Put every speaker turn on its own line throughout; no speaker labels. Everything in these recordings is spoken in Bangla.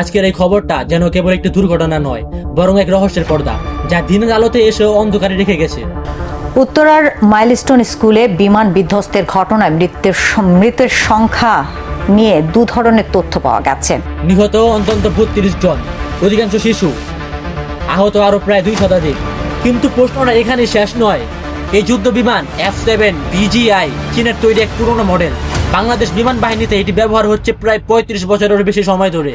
আজকের এই খবরটা যেন কেবল একটি দুর্ঘটনা নয় বরং এক রহস্যের পর্দা যা দিনের আলোতে এসেও অন্ধকারে রেখে গেছে।
উত্তরার মাইলস্টোন স্কুলে বিমান বিধ্বস্তের ঘটনায় মৃত্যুর মৃতের সংখ্যা নিয়ে দু ধরনের তথ্য পাওয়া গেছে।
নিহত অন্তত বত্রিশ জন অধিকাংশ শিশু আহত আরও প্রায় দুই শতাধিক। কিন্তু প্রশ্নটা এখানে শেষ নয়। এই যুদ্ধ বিমান এফ সেভেন বিজিআই চীনের তৈরি এক পুরনো মডেল। বাংলাদেশ বিমান বাহিনীতে এটি ব্যবহার হচ্ছে প্রায় পঁয়ত্রিশ বছরের বেশি সময় ধরে।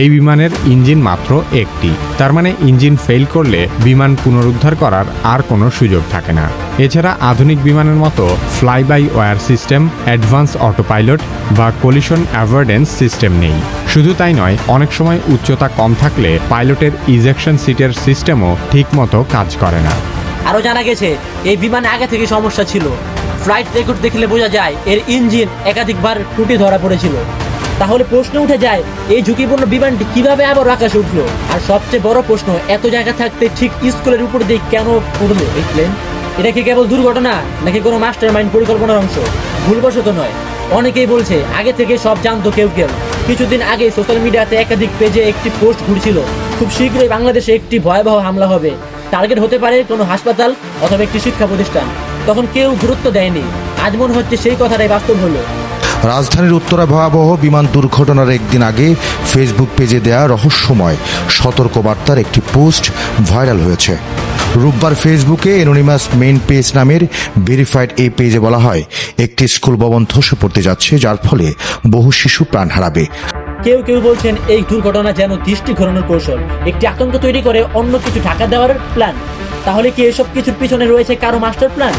এই বিমানের ইঞ্জিন মাত্র একটি। তার মানে ইঞ্জিন ফেল করলে বিমান পুনরুদ্ধার করার আর কোনো সুযোগ থাকে না। এছাড়া আধুনিক বিমানের মতো fly by wire system advance autopilot বা কলিশন অ্যাভয়েডেন্স সিস্টেম নেই। শুধু তাই নয়, অনেক সময় উচ্চতা কম থাকলে পাইলটের ইজেকশন সিটের সিস্টেমও ঠিকমতো কাজ করে না।
আরও জানা গেছে, এই বিমানে আগে থেকে সমস্যা ছিল। ফ্লাইট রেকর্ড দেখলে বোঝা যায়, এর ইঞ্জিন একাধিকবার ত্রুটি ধরা পড়েছিল। তাহলে প্রশ্ন উঠে যায়, এই ঝুঁকিপূর্ণ বিমানটি কীভাবে আবার আকাশে উঠল? আর সবচেয়ে বড় প্রশ্ন, এত জায়গা থাকতে ঠিক স্কুলের উপর দিয়ে কেন উঠল এই প্লেন এটা কি কেবল দুর্ঘটনা, নাকি কোনো মাস্টার মাইন্ড পরিকল্পনার অংশ? ভুলবশত নয়। অনেকেই বলছে, আগে থেকে সব জানতো কেউ কেউ। কিছুদিন আগে সোশ্যাল মিডিয়াতে একাধিক পেজে একটি পোস্ট ঘুরছিল। খুব শীঘ্রই বাংলাদেশে একটি ভয়াবহ হামলা হবে। টার্গেট হতে পারে কোনো হাসপাতাল অথবা একটি শিক্ষা প্রতিষ্ঠান। তখন কেউ গুরুত্ব দেয়নি। আজ মনে হচ্ছে সেই কথাটাই বাস্তব হলো।
রাজধানীর উত্তরা ভয়াবহ বিমান দুর্ঘটনার একদিন আগে ফেসবুক পেজে দেয়া রহস্যময় সতর্কবার্তার একটি পোস্ট ভাইরাল হয়েছে। রোববার ফেসবুকে এনোনিমাস মেইন পেজ নামের ভেরিফাইড এই পেজে বলা হয়, একটি স্কুল ভবন ধসে পড়তে যাচ্ছে, যার ফলে বহু শিশু প্রাণ হারাবে।
কেউ কেউ বলছেন এই দুর্ঘটনা যেন দৃষ্টি ঘোরানোর কৌশল, একটি আতঙ্ক তৈরি করে অন্য কিছু ঢাকা দেওয়ার প্ল্যান তাহলে কি এসব কিছুর পিছনে রয়েছে কারও মাস্টার প্ল্যান